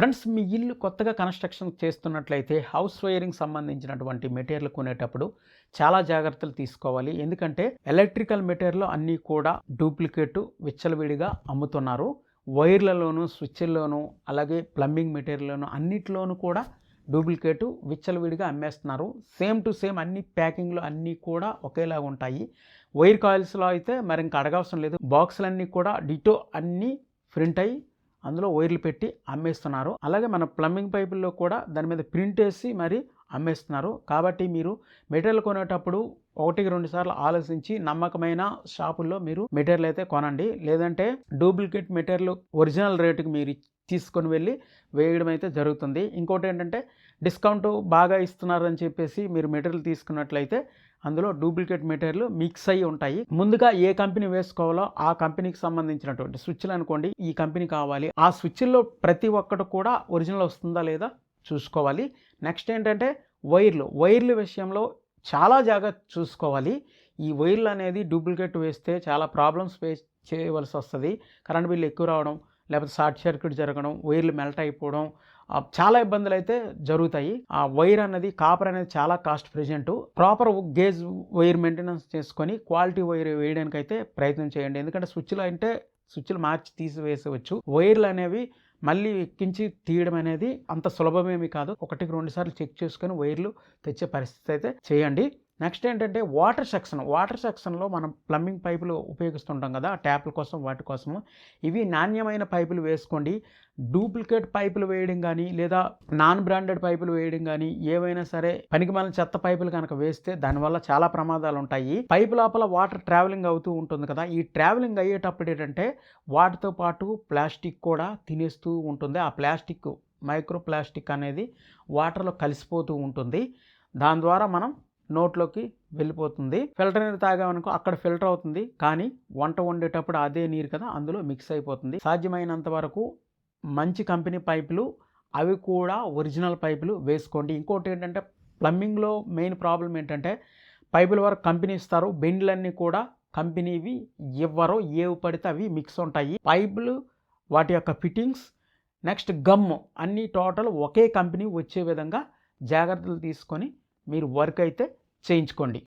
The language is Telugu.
ఫ్రెండ్స్ మీ ఇల్లు కొత్తగా కన్స్ట్రక్షన్ చేస్తున్నట్లయితే హౌస్ వైరింగ్ సంబంధించినటువంటి మెటీరియల్ కొనేటప్పుడు చాలా జాగ్రత్తలు తీసుకోవాలి. ఎందుకంటే ఎలక్ట్రికల్ మెటీరియల్ అన్నీ కూడా డూప్లికేట్ విచ్చలవిడిగా అమ్ముతున్నారు. వైర్లలోను స్విచ్ల్లోనూ అలాగే ప్లంబింగ్ మెటీరియల్లోను అన్నిటిలోనూ కూడా డూప్లికేటు విచ్చలవిడిగా అమ్మేస్తున్నారు. సేమ్ టు సేమ్ అన్ని ప్యాకింగ్లు అన్నీ కూడా ఒకేలాగా ఉంటాయి. వైర్ కాయిల్స్లో అయితే మరి ఇంకా అడగవసరం లేదు. బాక్సులన్నీ కూడా డిటో అన్నీ ప్రింట్ అయ్యి అందులో వైర్లు పెట్టి అమ్మేస్తున్నారు. అలాగే మన ప్లంబింగ్ పైపుల్లో కూడా దాని మీద ప్రింట్ వేసి మరి అమ్మేస్తున్నారు. కాబట్టి మీరు మెటీరియల్ కొనేటప్పుడు ఒకటికి రెండు సార్లు ఆలోచించి నమ్మకమైన షాపుల్లో మీరు మెటీరియల్ అయితే కొనండి. లేదంటే డూప్లికేట్ మెటీరియల్ ఒరిజినల్ రేటుకి మీరు తీసుకొని వెళ్ళి వేయడం అయితే జరుగుతుంది. ఇంకోటి ఏంటంటే డిస్కౌంట్ బాగా ఇస్తున్నారని చెప్పేసి మీరు మెటీరియల్ తీసుకున్నట్లయితే అందులో డూప్లికేట్ మెటీరియల్ మిక్స్ అయ్యి ఉంటాయి. ముందుగా ఏ కంపెనీ వేసుకోవాలో ఆ కంపెనీకి సంబంధించినటువంటి స్విచ్లు అనుకోండి ఈ కంపెనీ కావాలి. ఆ స్విచ్ల్లో ప్రతి ఒక్కటి కూడా ఒరిజినల్ వస్తుందా లేదా చూసుకోవాలి. నెక్స్ట్ ఏంటంటే వైర్లు. వైర్ల విషయంలో చాలా జాగ్రత్త చూసుకోవాలి. ఈ వైర్లు అనేది డూప్లికేట్ వేస్తే చాలా ప్రాబ్లమ్స్ ఫేస్ చేయవలసి వస్తుంది. కరెంట్ బిల్లు ఎక్కువ రావడం లేకపోతే షార్ట్ సర్క్యూట్ జరగడం వైర్లు మెల్ట్ అయిపోవడం చాలా ఇబ్బందులు అయితే జరుగుతాయి. ఆ వైర్ అనేది కాపర్ అనేది చాలా cost present. Proper gauge wire maintenance చేసుకొని క్వాలిటీ వైర్ వేయడానికి అయితే ప్రయత్నం చేయండి. ఎందుకంటే స్విచ్లు అంటే స్విచ్లు మార్చి తీసివేసవచ్చు వైర్లు అనేవి మళ్ళీ ఎక్కించి తీయడం అనేది అంత సులభమేమి కాదు. ఒకటికి రెండు సార్లు చెక్ చేసుకొని వైర్లు తెచ్చే పరిస్థితి అయితే చేయండి. నెక్స్ట్ ఏంటంటే వాటర్ సెక్షన్. వాటర్ సెక్షన్లో మనం ప్లంబింగ్ పైపులు ఉపయోగిస్తుంటాం కదా ట్యాప్ల కోసం వాటి కోసం ఇవి నాణ్యమైన పైపులు వేసుకోండి. డూప్లికేట్ పైపులు వేయడం కానీ లేదా నాన్ బ్రాండెడ్ పైపులు వేయడం కానీ ఏవైనా సరే పనికి మన చెత్త పైపులు కనుక వేస్తే దానివల్ల చాలా ప్రమాదాలు ఉంటాయి పైపు లోపల వాటర్ ట్రావెలింగ్ అవుతూ ఉంటుంది కదా ఈ ట్రావెలింగ్ అయ్యేటప్పుడు ఏంటంటే వాటితో పాటు ప్లాస్టిక్ కూడా తినేస్తూ ఉంటుంది. ఆ ప్లాస్టిక్ మైక్రో ప్లాస్టిక్ అనేది వాటర్లో కలిసిపోతూ ఉంటుంది. దాని ద్వారా మనం నోట్లోకి వెళ్ళిపోతుంది. ఫిల్టర్ నీరు తాగామనుకో అక్కడ ఫిల్టర్ అవుతుంది. కానీ వంట వండేటప్పుడు అదే నీరు కదా అందులో మిక్స్ అయిపోతుంది. సాధ్యమైనంత వరకు మంచి కంపెనీ పైపులు అవి కూడా ఒరిజినల్ పైపులు వేసుకోండి. ఇంకోటి ఏంటంటే ప్లంబింగ్లో మెయిన్ ప్రాబ్లం ఏంటంటే పైపుల వరకు కంపెనీ ఇస్తారు. బెండ్లన్నీ కూడా కంపెనీవి ఇవ్వరు. ఏవి పడితే అవి మిక్స్ ఉంటాయి. పైపులు వాటి యొక్క ఫిట్టింగ్స్ నెక్స్ట్ గమ్ అన్నీ టోటల్ ఒకే కంపెనీ వచ్చే విధంగా జాగ్రత్తలు తీసుకొని మీరు వర్క్ అయితే చేయించుకోండి.